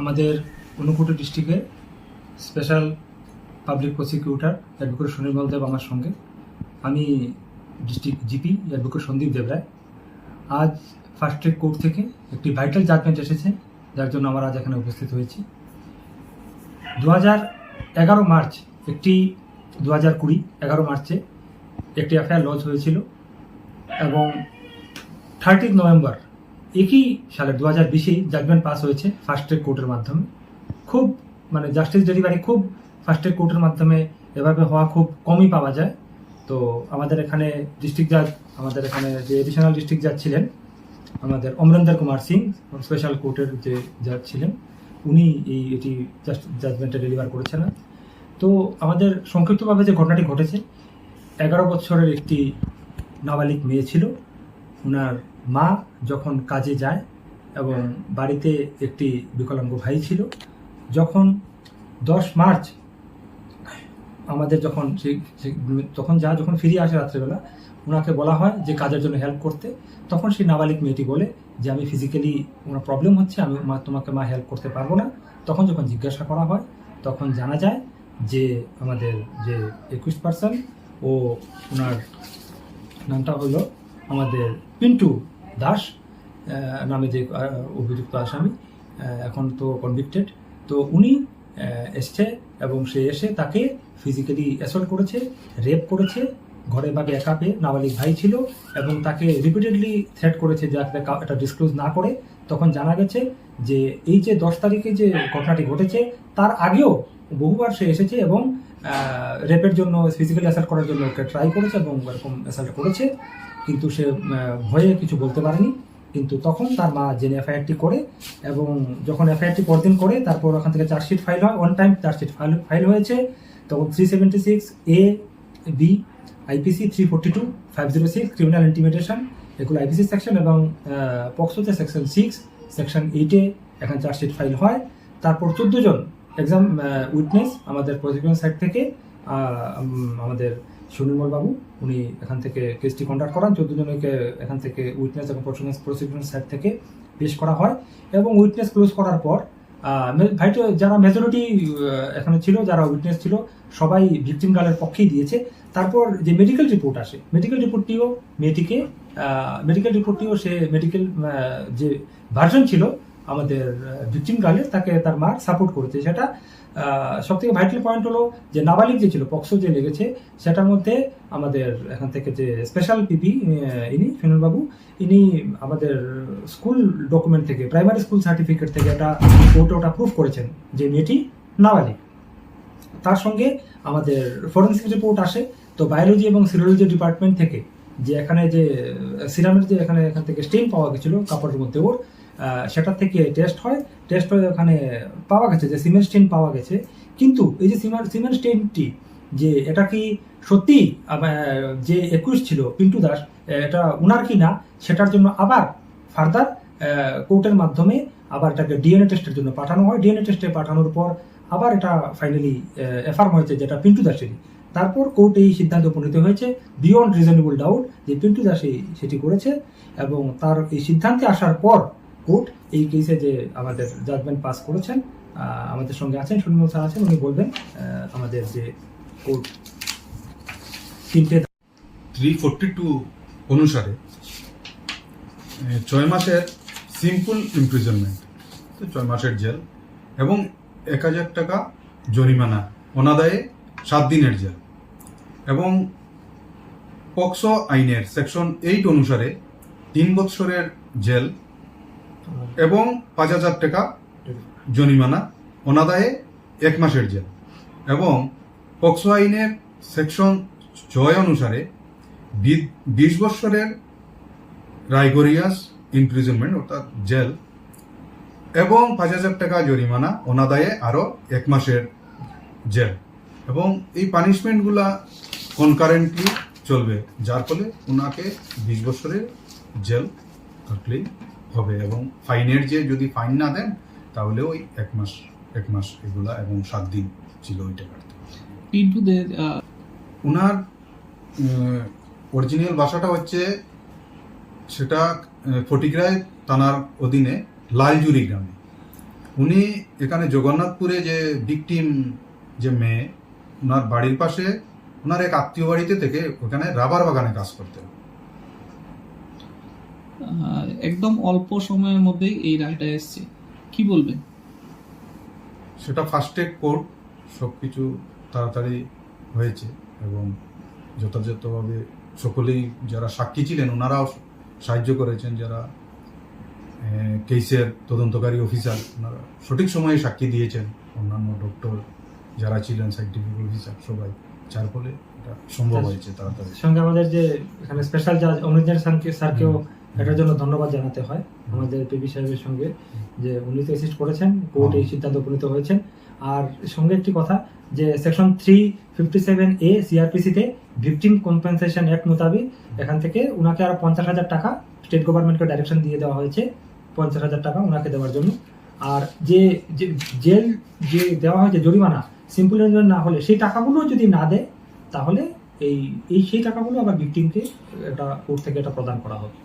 আমাদের ঊনকোটি ডিস্ট্রিক্টের special public prosecutor advocate Sunirmal Deb আমার সঙ্গে। আমি district GP advocate Sandip Debroy আজ ফার্স্ট ট্রেক কোর্ট থেকে একটি ভাইটাল জাজমেন্ট এসেছে, যার জন্য আমরা আজ এখানে উপস্থিত হয়েছি। দু এগারো মার্চ, একটি দু হাজার কুড়ি, এগারো মার্চে একটি এফআইআর লঞ্চ হয়েছিল এবং থার্টিন নভেম্বর একই সালে দু হাজার বিশেই জাজমেন্ট পাস হয়েছে ফার্স্ট কোর্টের মাধ্যমে। খুব মানে জাস্টিস ডেলিভারি খুব ফার্স্ট কোর্টের মাধ্যমে এভাবে হওয়া খুব কমই পাওয়া যায়। তো আমাদের এখানে ডিস্ট্রিক্ট জাজ আমাদের এখানে যে এডিশনাল ডিস্ট্রিক্ট জাজ ছিলেন, আমাদের অমরেন্দর কুমার সিং স্পেশাল কোর্টের যে জাজ ছিলেন, উনি এই, এটি জাস্ট জাজমেন্টটা ডেলিভার করেছেন। তো আমাদের সংক্ষিপ্তভাবে যে ঘটনাটি ঘটেছে, এগারো বছরের একটি নাবালিক মেয়ে ছিল। ওনার মা যখন কাজে যায় এবং বাড়িতে একটি বিকলাঙ্গ ভাই ছিল, যখন দশ মার্চ, আমাদের যখন তখন যা যখন ফিরে আসে রাত্রেবেলা ওনাকে বলা হয় যে কাজের জন্য হেল্প করতে। তখন সেই নাবালিক মেয়েটি বলে যে, আমি ফিজিক্যালি ওনার প্রবলেম হচ্ছে, আমি মা, তোমাকে মা হেল্প করতে পারব না। তখন যখন জিজ্ঞাসা করা হয়, তখন জানা যায় যে, আমাদের যে একুশ পার্সন ও ওনার নামটা হলো আমাদের পিন্টু। দাস নামে যে অভিযুক্ত আসামি এখন তো কনভিক্টেড তো উনি এসছে এবং সে এসে তাকে ফিজিক্যালি অ্যাসল্ট করেছে রেপ করেছে ঘরে বাগে একা পেয়ে নাবালিক ভাই ছিল এবং তাকে রিপিটেডলি থ্রেট করেছে যাতে এটা ডিসক্লোজ না করে। তখন জানা গেছে যে এই যে দশ তারিখে যে ঘটনাটি ঘটেছে তার আগেও বহুবার সে এসেছে এবং রেপের জন্য ফিজিক্যালি অ্যাসাল্ট করার জন্য ওকে ট্রাই করেছে এবং এরকম অ্যাসাল্ট করেছে। কিন্তু সে ভয়ে কিছু বলতে পারেনি। কিন্তু তখন তার মা জেনে এফআইআরটি করে এবং যখন এফআইআরটি পরদিন করে, তারপর ওখান থেকে চার্জশিট ফাইল হয়। One time chargesheet file file হয়েছে। তখন three seventy six A B IPC three forty two five zero six criminal intimidation এগুলো আইপিসি সেকশন এবং পক্সোতে সেকশন সিক্স সেকশন এইটে এখানে চার্জশিট ফাইল হয়। তারপর চোদ্দ জন এক্সাম উইটনেস আমাদের প্রসিকিউশন সাইড থেকে আমাদের সুনির্মল বাবু উনি এখান থেকে কেসটি কন্ডাক্ট করান। চোদ্দ জনকে এখান থেকে উইটনেস এবং প্রসিকিউশন সাইড থেকে পেশ করা হয় এবং উইটনেস ক্লোজ করার পর আহ, ভাইটো যারা মেজরিটি এখানে ছিল যারা উইটনেস ছিল সবাই ভিকটিম গার্লের পক্ষেই দিয়েছে। তারপর যে মেডিকেল রিপোর্ট আসে মেডিকেল রিপোর্টটিও মেয়েটিকে মেডিকেল রিপোর্টটিও সে মেডিকেল যে ভার্জন ছিল আমাদের ভিকটিম গার্লের তাকে তার মা সাপোর্ট করেছে। সেটা সব থেকে ভাইটাল পয়েন্ট হলো যে নাবালিক যে ছিল, পক্সো যে লেগেছে, সেটার মধ্যে আমাদের এখান থেকে যে স্পেশাল পিপি ইনি বাবু, ইনি আমাদের স্কুল ডকুমেন্ট থেকে প্রাইমারি স্কুল সার্টিফিকেট থেকে একটা কোর্টে ওটা প্রুফ করেছেন যে মেয়েটি নাবালিক। তার সঙ্গে আমাদের ফরেন্সিক রিপোর্ট আসে, তো বায়োলজি এবং সিরোলজি ডিপার্টমেন্ট থেকে যে এখানে যে সিরামের যে এখানে এখান থেকে স্টেন পাওয়া গেছিল, কাপড়ের মধ্যে ওর সেটার থেকে টেস্ট হয়। টেস্ট হয়ে ওখানে পাওয়া গেছে, যে সিমেন্ট স্টেন পাওয়া গেছে। কিন্তু এই যে সিমেন্ট সিমেন্ট স্টেনটি যে এটা কি সত্যি যে একুশ ছিল পিন্টু দাস এটা উনার কি না, সেটার জন্য আবার ফার্দার কোর্টের মাধ্যমে আবার এটাকে ডিএনএ টেস্টের জন্য পাঠানো হয়। ডিএনএ টেস্টে পাঠানোর পর আবার এটা ফাইনালি এফার্ম হয়েছে যেটা পিন্টু দাসেরই। তারপর কোর্ট এই সিদ্ধান্ত উপনীত হয়েছে বিয়ন্ড রিজনেবল ডাউট যে পিন্টু দাস সেটি করেছে এবং তার এই সিদ্ধান্তে আসার পর কোর্ট এই কেসে যে আমাদের জাজমেন্ট পাস করেছেন আমাদের সঙ্গে আছেন সুনিমল স্যার আছেন, উনি বলবেন আমাদের যে কোর্ট তিনটে থ্রি ফোরটি টু অনুসারে ছয় মাসের সিম্পল ইমপ্রিজনমেন্ট তো ছয় মাসের জেল এবং এক হাজার টাকা জরিমানা, অনাদায়ে সাত দিনের জেল এবং পক্সো আইনের সেকশন এইট অনুসারে তিন বৎসরের জেল এবং পাঁচ হাজার টাকা জরিমানা, অনাদায়ে এক মাসের জেল। এবং পক্সো আইনের সেকশন ছয় অনুসারে বিশ বৎসরের রাইগোরিয়াস ইমপ্রিজনমেন্ট অর্থাৎ জেল, এবং পাঁচ হাজার টাকা জরিমানা, অনাদায়ে আরও এক মাসের জেল। এবং এই পানিশমেন্টগুলা কনকারেন্টলি চলবে, যার ফলে ওনাকে বিশ বছরের জেল থাকলেই হবে এবং ফাইনের যে যদি ফাইন না দেন তাহলে ওই এক মাস এক মাস এগুলা এবং সাত দিন ছিল কাটতে। পিন্টুদের ওনার অরিজিনাল ভাষাটা হচ্ছে সেটা আহ, ফটিকরায় থানার অধীনে লালজুরি গ্রামে। উনি এখানে জগন্নাথপুরে যে ভিকটিম যে মেয়ে ওনার বাড়ির পাশে ওনার এক আত্মীয় বাড়িতে থেকে ওখানে রাবার বাগানে কাজ করতেন। একদম অল্প সময়ের মধ্যেই এই রায়টা এসছে। কি বলবেন সেটা ফার্স্ট এড কোর্ট সব কিছু তাড়াতাড়ি হয়েছে এবং যথাযথভাবে সকলেই যারা সাক্ষী ছিলেন ওনারাও সাহায্য করেছেন যারা কেসের তদন্তকারী অফিসার ওনারা সঠিক সময়ে সাক্ষী দিয়েছেন। অন্যান্য ডক্টর যারা ছিলেন সাইন্টিফিক অফিসার সবাই। যার ফলে এটা সম্ভব হয়েছে তাড়াতাড়ি। সঙ্গে আমাদের যে এখানে স্পেশাল জাজ স্যারকে স্যারকেও এটার জন্য ধন্যবাদ জানাতে হয় আমাদের পিবি সাহেবের সঙ্গে যে উনি তো অ্যাসিস্ট করেছেন কোর্ট এই সিদ্ধান্ত উপনীত হয়েছেন। আর সঙ্গে একটি কথা যে section three fifty seven A সিআরপিসিতে victim compensation act মোতাবিক এখান থেকে ওনাকে আরও পঞ্চাশ হাজার টাকা স্টেট গভর্নমেন্টকে ডাইরেকশন দিয়ে দেওয়া হয়েছে পঞ্চাশ হাজার টাকা ওনাকে দেওয়ার জন্য। আর যে যে জেল যে দেওয়া হয়েছে জরিমানা সিম্পল না হলে সেই টাকাগুলো যদি না দেয় তাহলে এই এই সেই টাকাগুলো আবার ভিকটিমকে এটা কোর্ট থেকে এটা প্রদান করা হবে।